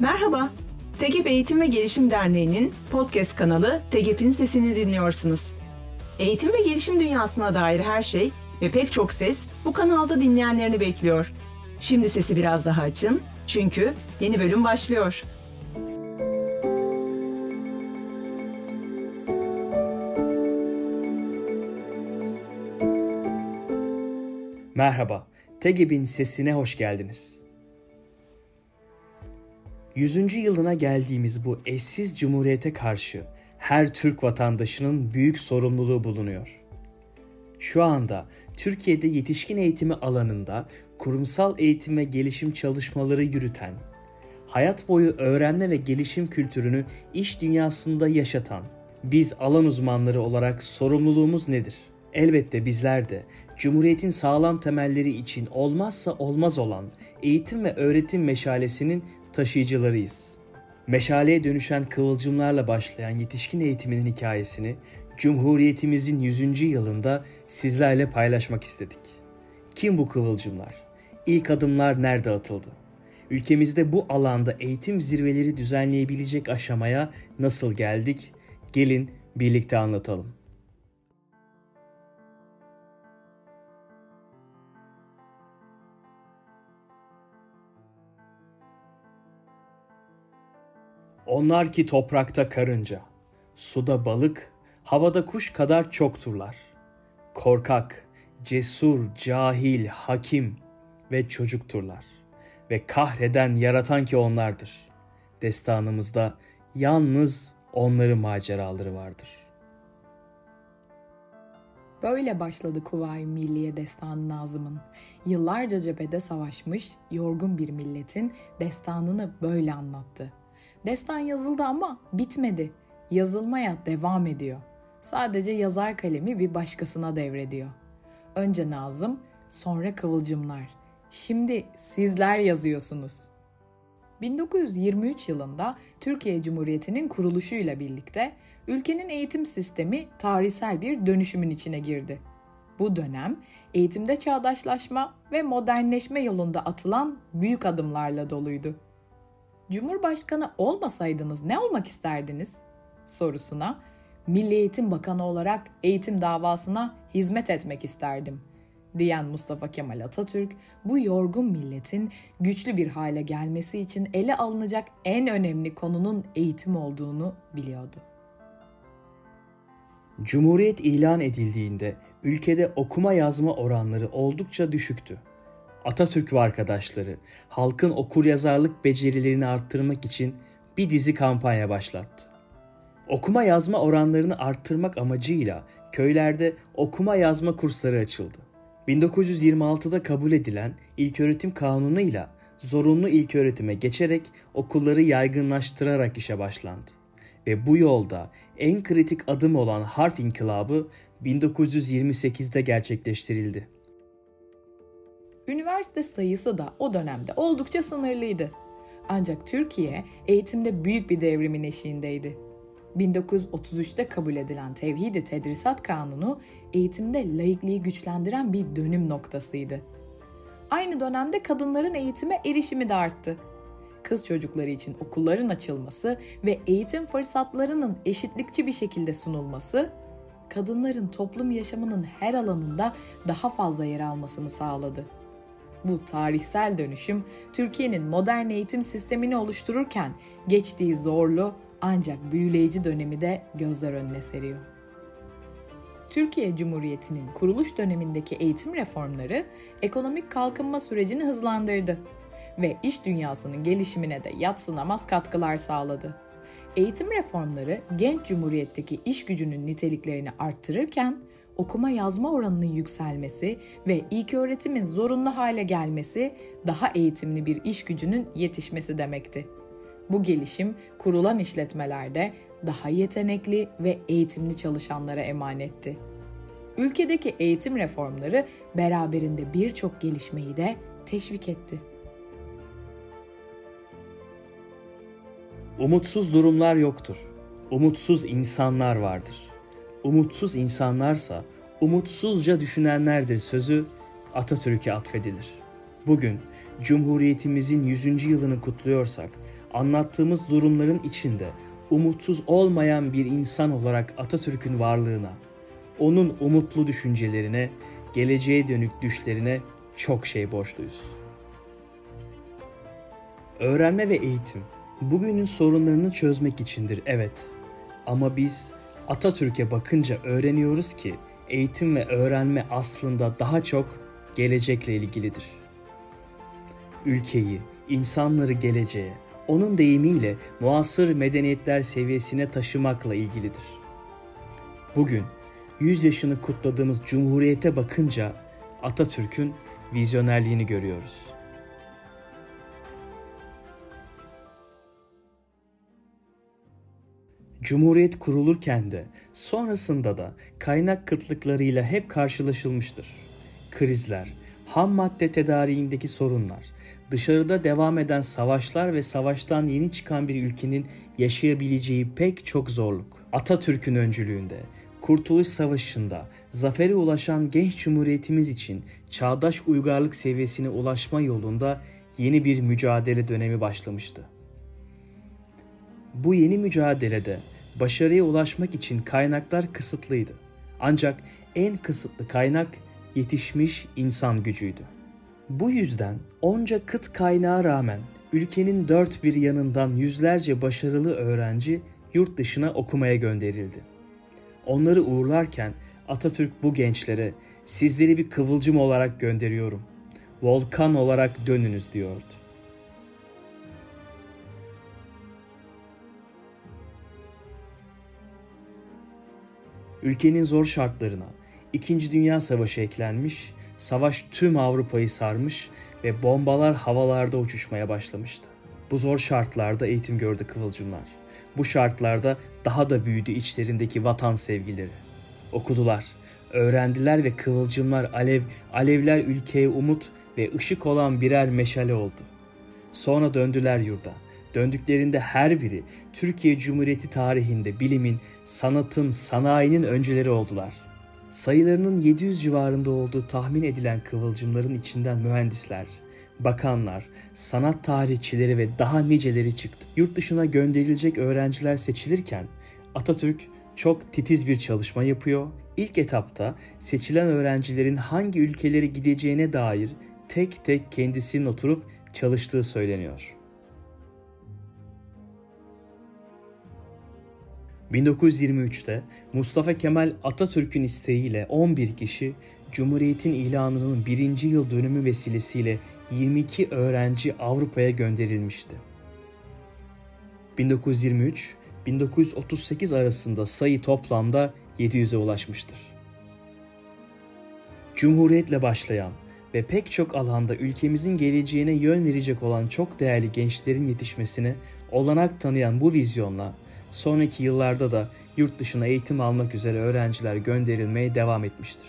Merhaba, TEGEP Eğitim ve Gelişim Derneği'nin podcast kanalı TEGEP'in sesini dinliyorsunuz. Eğitim ve gelişim dünyasına dair her şey ve pek çok ses bu kanalda dinleyenlerini bekliyor. Şimdi sesi biraz daha açın çünkü yeni bölüm başlıyor. Merhaba, TEGEB'in sesine hoş geldiniz. 100. yılına geldiğimiz bu eşsiz cumhuriyete karşı her Türk vatandaşının büyük sorumluluğu bulunuyor. Şu anda Türkiye'de yetişkin eğitimi alanında kurumsal eğitim ve gelişim çalışmaları yürüten, hayat boyu öğrenme ve gelişim kültürünü iş dünyasında yaşatan, biz alan uzmanları olarak sorumluluğumuz nedir? Elbette bizler de Cumhuriyetin sağlam temelleri için olmazsa olmaz olan eğitim ve öğretim meşalesinin taşıyıcılarıyız. Meşaleye dönüşen kıvılcımlarla başlayan yetişkin eğitiminin hikayesini Cumhuriyetimizin 100. yılında sizlerle paylaşmak istedik. Kim bu kıvılcımlar? İlk adımlar nerede atıldı? Ülkemizde bu alanda eğitim zirveleri düzenleyebilecek aşamaya nasıl geldik? Gelin birlikte anlatalım. Onlar ki toprakta karınca, suda balık, havada kuş kadar çokturlar. Korkak, cesur, cahil, hakim ve çocukturlar. Ve kahreden, yaratan ki onlardır. Destanımızda yalnız onların maceraları vardır. Böyle başladı Kuvayi Milliye Destanı Nazım'ın. Yıllarca cephede savaşmış, yorgun bir milletin destanını böyle anlattı. Destan yazıldı ama bitmedi. Yazılmaya devam ediyor. Sadece yazar kalemi bir başkasına devrediyor. Önce Nazım, sonra Kıvılcımlar. Şimdi sizler yazıyorsunuz. 1923 yılında Türkiye Cumhuriyeti'nin kuruluşuyla birlikte ülkenin eğitim sistemi tarihsel bir dönüşümün içine girdi. Bu dönem eğitimde çağdaşlaşma ve modernleşme yolunda atılan büyük adımlarla doluydu. Cumhurbaşkanı olmasaydınız ne olmak isterdiniz? sorusuna Milli Eğitim Bakanı olarak eğitim davasına hizmet etmek isterdim diyen Mustafa Kemal Atatürk bu yorgun milletin güçlü bir hale gelmesi için ele alınacak en önemli konunun eğitim olduğunu biliyordu. Cumhuriyet ilan edildiğinde ülkede okuma yazma oranları oldukça düşüktü. Atatürk ve arkadaşları halkın okuryazarlık becerilerini arttırmak için bir dizi kampanya başlattı. Okuma yazma oranlarını arttırmak amacıyla köylerde okuma yazma kursları açıldı. 1926'da kabul edilen İlköğretim Kanunu'yla zorunlu ilköğretime geçerek okulları yaygınlaştırarak işe başlandı. Ve bu yolda en kritik adım olan harf inkılabı 1928'de gerçekleştirildi. Üniversite sayısı da o dönemde oldukça sınırlıydı. Ancak Türkiye eğitimde büyük bir devrimin eşiğindeydi. 1933'te kabul edilen Tevhid-i Tedrisat Kanunu eğitimde laikliği güçlendiren bir dönüm noktasıydı. Aynı dönemde kadınların eğitime erişimi de arttı. Kız çocukları için okulların açılması ve eğitim fırsatlarının eşitlikçi bir şekilde sunulması, kadınların toplum yaşamının her alanında daha fazla yer almasını sağladı. Bu tarihsel dönüşüm Türkiye'nin modern eğitim sistemini oluştururken geçtiği zorlu ancak büyüleyici dönemi de gözler önüne seriyor. Türkiye Cumhuriyeti'nin kuruluş dönemindeki eğitim reformları ekonomik kalkınma sürecini hızlandırdı ve iş dünyasının gelişimine de yatsınamaz katkılar sağladı. Eğitim reformları genç cumhuriyetteki iş gücünün niteliklerini arttırırken okuma yazma oranının yükselmesi ve ilk öğretimin zorunlu hale gelmesi daha eğitimli bir iş gücünün yetişmesi demekti. Bu gelişim kurulan işletmelerde daha yetenekli ve eğitimli çalışanlara emanetti. Ülkedeki eğitim reformları beraberinde birçok gelişmeyi de teşvik etti. Umutsuz durumlar yoktur. Umutsuz insanlar vardır. Umutsuz insanlarsa umutsuzca düşünenlerdir sözü Atatürk'e atfedilir. Bugün Cumhuriyetimizin 100. yılını kutluyorsak anlattığımız durumların içinde umutsuz olmayan bir insan olarak Atatürk'ün varlığına, onun umutlu düşüncelerine, geleceğe dönük düşlerine çok şey borçluyuz. Öğrenme ve eğitim bugünün sorunlarını çözmek içindir evet. Ama biz Atatürk'e bakınca öğreniyoruz ki eğitim ve öğrenme aslında daha çok gelecekle ilgilidir. Ülkeyi, insanları geleceğe, onun deyimiyle muasır medeniyetler seviyesine taşımakla ilgilidir. Bugün 100 yaşını kutladığımız Cumhuriyete bakınca Atatürk'ün vizyonerliğini görüyoruz. Cumhuriyet kurulurken de sonrasında da kaynak kıtlıklarıyla hep karşılaşılmıştır. Krizler, ham madde tedariğindeki sorunlar, dışarıda devam eden savaşlar ve savaştan yeni çıkan bir ülkenin yaşayabileceği pek çok zorluk. Atatürk'ün öncülüğünde Kurtuluş Savaşı'nda zafere ulaşan genç cumhuriyetimiz için çağdaş uygarlık seviyesine ulaşma yolunda yeni bir mücadele dönemi başlamıştı. Bu yeni mücadelede başarıya ulaşmak için kaynaklar kısıtlıydı. Ancak en kısıtlı kaynak yetişmiş insan gücüydü. Bu yüzden onca kıt kaynağa rağmen ülkenin dört bir yanından yüzlerce başarılı öğrenci yurt dışına okumaya gönderildi. Onları uğurlarken Atatürk bu gençlere sizleri bir kıvılcım olarak gönderiyorum. Volkan olarak dönünüz diyordu. Ülkenin zor şartlarına İkinci Dünya Savaşı eklenmiş, savaş tüm Avrupa'yı sarmış ve bombalar havalarda uçuşmaya başlamıştı. Bu zor şartlarda eğitim gördü kıvılcımlar. Bu şartlarda daha da büyüdü içlerindeki vatan sevgileri. Okudular, öğrendiler ve kıvılcımlar alev, alevler ülkeye umut ve ışık olan birer meşale oldu. Sonra döndüler yurda. Döndüklerinde her biri Türkiye Cumhuriyeti tarihinde bilimin, sanatın, sanayinin öncüleri oldular. Sayılarının 700 civarında olduğu tahmin edilen kıvılcımların içinden mühendisler, bakanlar, sanat tarihçileri ve daha niceleri çıktı. Yurt dışına gönderilecek öğrenciler seçilirken Atatürk çok titiz bir çalışma yapıyor. İlk etapta seçilen öğrencilerin hangi ülkelere gideceğine dair tek tek kendisinin oturup çalıştığı söyleniyor. 1923'te Mustafa Kemal Atatürk'ün isteğiyle 11 kişi Cumhuriyet'in ilanının birinci yıl dönümü vesilesiyle 22 öğrenci Avrupa'ya gönderilmişti. 1923-1938 arasında sayı toplamda 700'e ulaşmıştır. Cumhuriyetle başlayan ve pek çok alanda ülkemizin geleceğine yön verecek olan çok değerli gençlerin yetişmesine olanak tanıyan bu vizyonla sonraki yıllarda da yurt dışına eğitim almak üzere öğrenciler gönderilmeye devam etmiştir.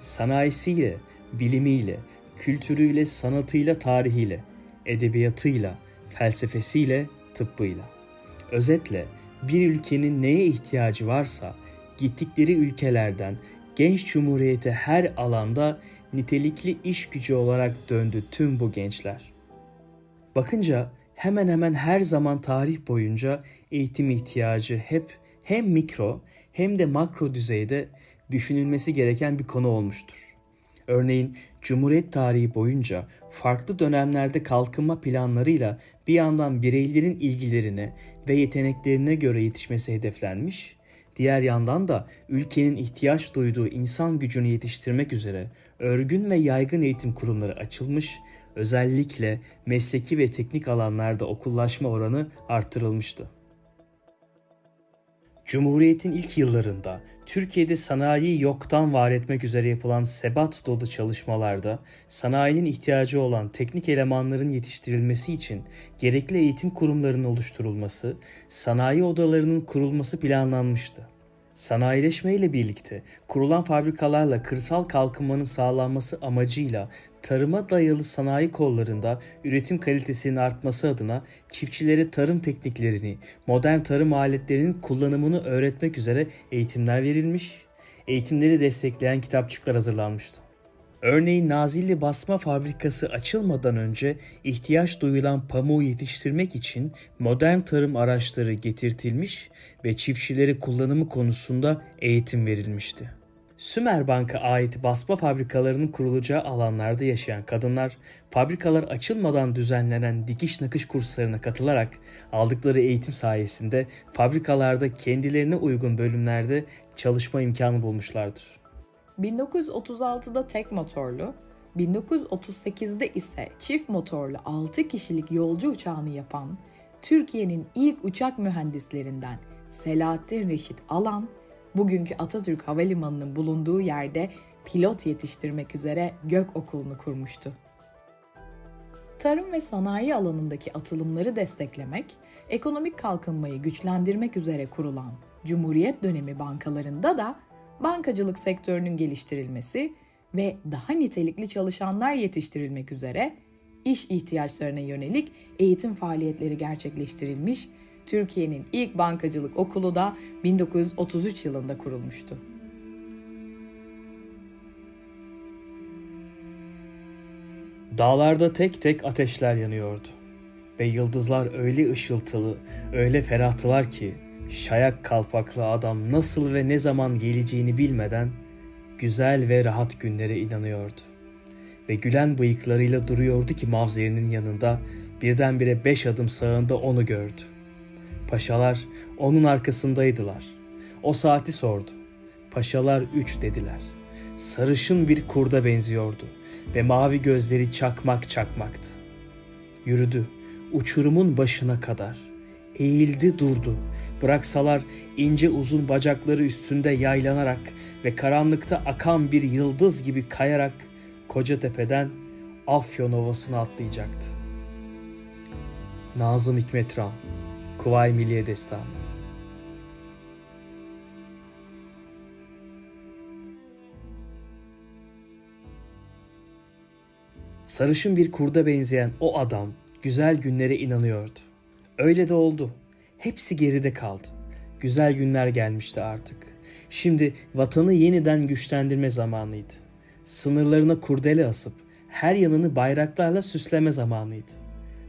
Sanayisiyle, bilimiyle, kültürüyle, sanatıyla, tarihiyle, edebiyatıyla, felsefesiyle, tıbbıyla. Özetle bir ülkenin neye ihtiyacı varsa gittikleri ülkelerden genç cumhuriyete her alanda nitelikli iş gücü olarak döndü tüm bu gençler. Bakınca hemen hemen her zaman tarih boyunca eğitim ihtiyacı hep hem mikro hem de makro düzeyde düşünülmesi gereken bir konu olmuştur. Örneğin Cumhuriyet tarihi boyunca farklı dönemlerde kalkınma planlarıyla bir yandan bireylerin ilgilerine ve yeteneklerine göre yetişmesi hedeflenmiş, diğer yandan da ülkenin ihtiyaç duyduğu insan gücünü yetiştirmek üzere örgün ve yaygın eğitim kurumları açılmış, özellikle mesleki ve teknik alanlarda okullaşma oranı arttırılmıştı. Cumhuriyet'in ilk yıllarında Türkiye'de sanayiyi yoktan var etmek üzere yapılan sebat dolu çalışmalarda sanayinin ihtiyacı olan teknik elemanların yetiştirilmesi için gerekli eğitim kurumlarının oluşturulması, sanayi odalarının kurulması planlanmıştı. Sanayileşme ile birlikte kurulan fabrikalarla kırsal kalkınmanın sağlanması amacıyla tarıma dayalı sanayi kollarında üretim kalitesinin artması adına çiftçilere tarım tekniklerini, modern tarım aletlerinin kullanımını öğretmek üzere eğitimler verilmiş, eğitimleri destekleyen kitapçıklar hazırlanmıştı. Örneğin Nazilli basma fabrikası açılmadan önce ihtiyaç duyulan pamuğu yetiştirmek için modern tarım araçları getirtilmiş ve çiftçilere kullanımı konusunda eğitim verilmişti. Sümer Bank'a ait basma fabrikalarının kurulacağı alanlarda yaşayan kadınlar, fabrikalar açılmadan düzenlenen dikiş nakış kurslarına katılarak aldıkları eğitim sayesinde fabrikalarda kendilerine uygun bölümlerde çalışma imkanı bulmuşlardır. 1936'da tek motorlu, 1938'de ise çift motorlu 6 kişilik yolcu uçağını yapan Türkiye'nin ilk uçak mühendislerinden Selahattin Reşit Alan, bugünkü Atatürk Havalimanı'nın bulunduğu yerde pilot yetiştirmek üzere gök okulunu kurmuştu. Tarım ve sanayi alanındaki atılımları desteklemek, ekonomik kalkınmayı güçlendirmek üzere kurulan Cumhuriyet dönemi bankalarında da bankacılık sektörünün geliştirilmesi ve daha nitelikli çalışanlar yetiştirilmek üzere iş ihtiyaçlarına yönelik eğitim faaliyetleri gerçekleştirilmiş, Türkiye'nin ilk bankacılık okulu da 1933 yılında kurulmuştu. Dağlarda tek tek ateşler yanıyordu. Ve yıldızlar öyle ışıltılı, öyle ferahtılar ki şayak kalpaklı adam nasıl ve ne zaman geleceğini bilmeden güzel ve rahat günlere inanıyordu. Ve gülen bıyıklarıyla duruyordu ki mavzerinin yanında birdenbire beş adım sağında onu gördü. Paşalar onun arkasındaydılar. O saati sordu. Paşalar üç dediler. Sarışın bir kurda benziyordu ve mavi gözleri çakmak çakmaktı. Yürüdü uçurumun başına kadar. Eğildi durdu. Bıraksalar ince uzun bacakları üstünde yaylanarak ve karanlıkta akan bir yıldız gibi kayarak Kocatepe'den Afyon Ovası'na atlayacaktı. Nazım Hikmetran Kuvay Milliye Destanı Sarışın bir kurda benzeyen o adam güzel günlere inanıyordu. Öyle de oldu. Hepsi geride kaldı. Güzel günler gelmişti artık. Şimdi vatanı yeniden güçlendirme zamanıydı. Sınırlarına kurdele asıp her yanını bayraklarla süsleme zamanıydı.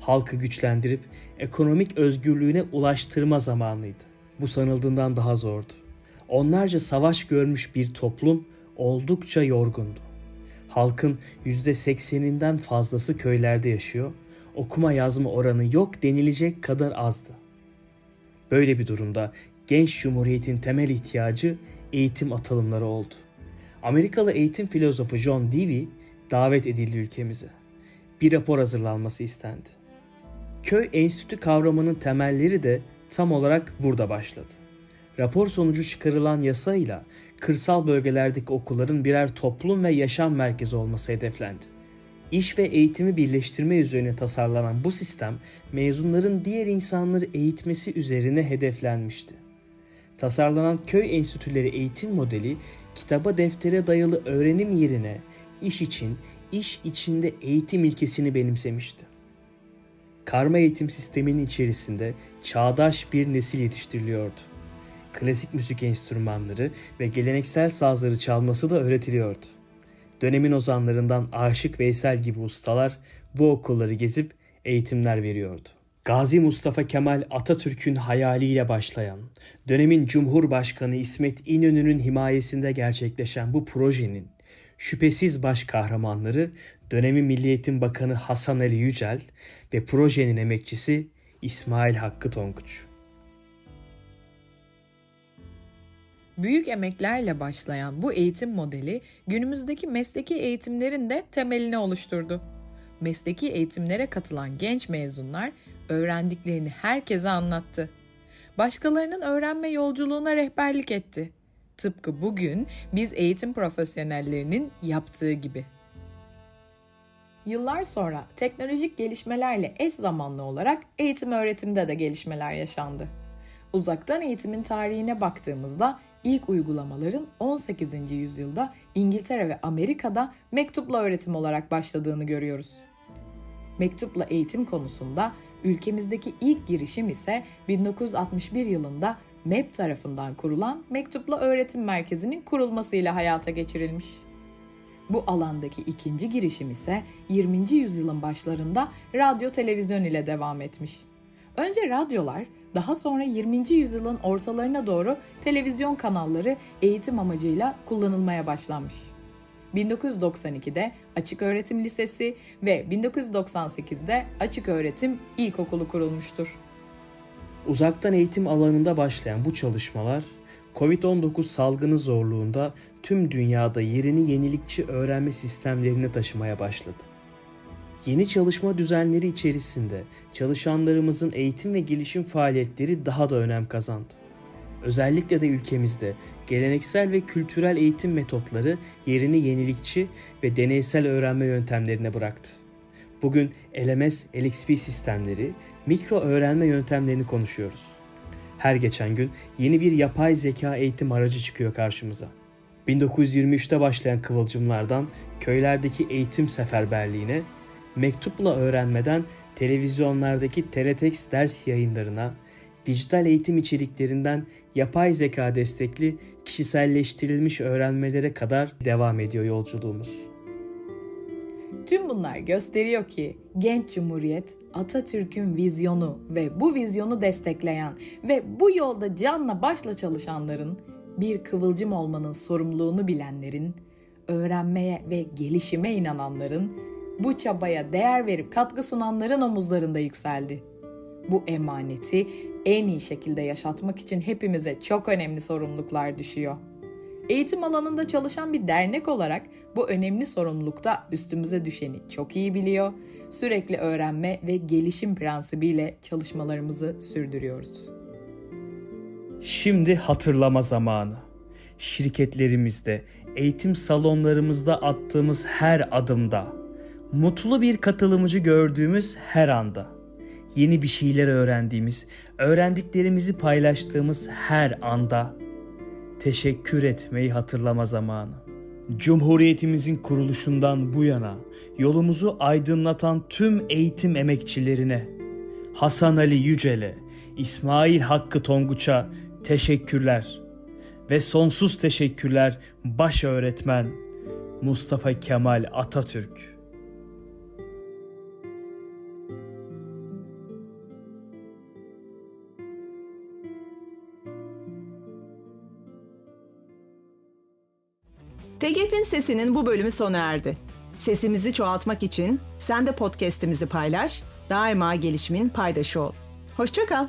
Halkı güçlendirip ekonomik özgürlüğüne ulaştırma zamanıydı. Bu sanıldığından daha zordu. Onlarca savaş görmüş bir toplum oldukça yorgundu. Halkın %80'inden fazlası köylerde yaşıyor, okuma yazma oranı yok denilecek kadar azdı. Böyle bir durumda genç cumhuriyetin temel ihtiyacı eğitim atılımları oldu. Amerikalı eğitim filozofu John Dewey davet edildi ülkemize. Bir rapor hazırlanması istendi. Köy enstitü kavramının temelleri de tam olarak burada başladı. Rapor sonucu çıkarılan yasayla kırsal bölgelerdeki okulların birer toplum ve yaşam merkezi olması hedeflendi. İş ve eğitimi birleştirme üzerine tasarlanan bu sistem mezunların diğer insanları eğitmesi üzerine hedeflenmişti. Tasarlanan köy enstitüleri eğitim modeli kitaba deftere dayalı öğrenim yerine iş için, iş içinde eğitim ilkesini benimsemişti. Karma eğitim sisteminin içerisinde çağdaş bir nesil yetiştiriliyordu. Klasik müzik enstrümanları ve geleneksel sazları çalması da öğretiliyordu. Dönemin ozanlarından Aşık Veysel gibi ustalar bu okulları gezip eğitimler veriyordu. Gazi Mustafa Kemal Atatürk'ün hayaliyle başlayan, dönemin Cumhurbaşkanı İsmet İnönü'nün himayesinde gerçekleşen bu projenin şüphesiz baş kahramanları dönemin Milli Eğitim Bakanı Hasan Ali Yücel ve projenin emekçisi İsmail Hakkı Tonguç. Büyük emeklerle başlayan bu eğitim modeli günümüzdeki mesleki eğitimlerin de temelini oluşturdu. Mesleki eğitimlere katılan genç mezunlar öğrendiklerini herkese anlattı. Başkalarının öğrenme yolculuğuna rehberlik etti. Tıpkı bugün biz eğitim profesyonellerinin yaptığı gibi. Yıllar sonra teknolojik gelişmelerle eş zamanlı olarak eğitim öğretimde de gelişmeler yaşandı. Uzaktan eğitimin tarihine baktığımızda ilk uygulamaların 18. yüzyılda İngiltere ve Amerika'da mektupla öğretim olarak başladığını görüyoruz. Mektupla eğitim konusunda ülkemizdeki ilk girişim ise 1961 yılında MEP tarafından kurulan Mektupla Öğretim Merkezi'nin kurulmasıyla hayata geçirilmiş. Bu alandaki ikinci girişim ise 20. yüzyılın başlarında radyo televizyon ile devam etmiş. Önce radyolar, daha sonra 20. yüzyılın ortalarına doğru televizyon kanalları eğitim amacıyla kullanılmaya başlanmış. 1992'de Açık Öğretim Lisesi ve 1998'de Açık Öğretim İlkokulu kurulmuştur. Uzaktan eğitim alanında başlayan bu çalışmalar COVID-19 salgını zorluğunda tüm dünyada yerini yenilikçi öğrenme sistemlerine taşımaya başladı. Yeni çalışma düzenleri içerisinde çalışanlarımızın eğitim ve gelişim faaliyetleri daha da önem kazandı. Özellikle de ülkemizde geleneksel ve kültürel eğitim metotları yerini yenilikçi ve deneysel öğrenme yöntemlerine bıraktı. Bugün LMS, LXP sistemleri, mikro öğrenme yöntemlerini konuşuyoruz. Her geçen gün yeni bir yapay zeka eğitim aracı çıkıyor karşımıza. 1923'te başlayan kıvılcımlardan köylerdeki eğitim seferberliğine, mektupla öğrenmeden televizyonlardaki TRTX ders yayınlarına, dijital eğitim içeriklerinden yapay zeka destekli kişiselleştirilmiş öğrenmelere kadar devam ediyor yolculuğumuz. Tüm bunlar gösteriyor ki genç cumhuriyet Atatürk'ün vizyonu ve bu vizyonu destekleyen ve bu yolda canla başla çalışanların, bir kıvılcım olmanın sorumluluğunu bilenlerin, öğrenmeye ve gelişime inananların, bu çabaya değer verip katkı sunanların omuzlarında yükseldi. Bu emaneti en iyi şekilde yaşatmak için hepimize çok önemli sorumluluklar düşüyor. Eğitim alanında çalışan bir dernek olarak bu önemli sorumlulukta üstümüze düşeni çok iyi biliyor. Sürekli öğrenme ve gelişim prensibiyle çalışmalarımızı sürdürüyoruz. Şimdi hatırlama zamanı. Şirketlerimizde, eğitim salonlarımızda attığımız her adımda, mutlu bir katılımcı gördüğümüz her anda, yeni bir şeyler öğrendiğimiz, öğrendiklerimizi paylaştığımız her anda teşekkür etmeyi hatırlama zamanı. Cumhuriyetimizin kuruluşundan bu yana yolumuzu aydınlatan tüm eğitim emekçilerine, Hasan Ali Yücel'e, İsmail Hakkı Tonguç'a teşekkürler ve sonsuz teşekkürler baş öğretmen Mustafa Kemal Atatürk. TGP'in sesinin bu bölümü sona erdi. Sesimizi çoğaltmak için sen de podcast'imizi paylaş, daima gelişimin paydaşı ol. Hoşça kal.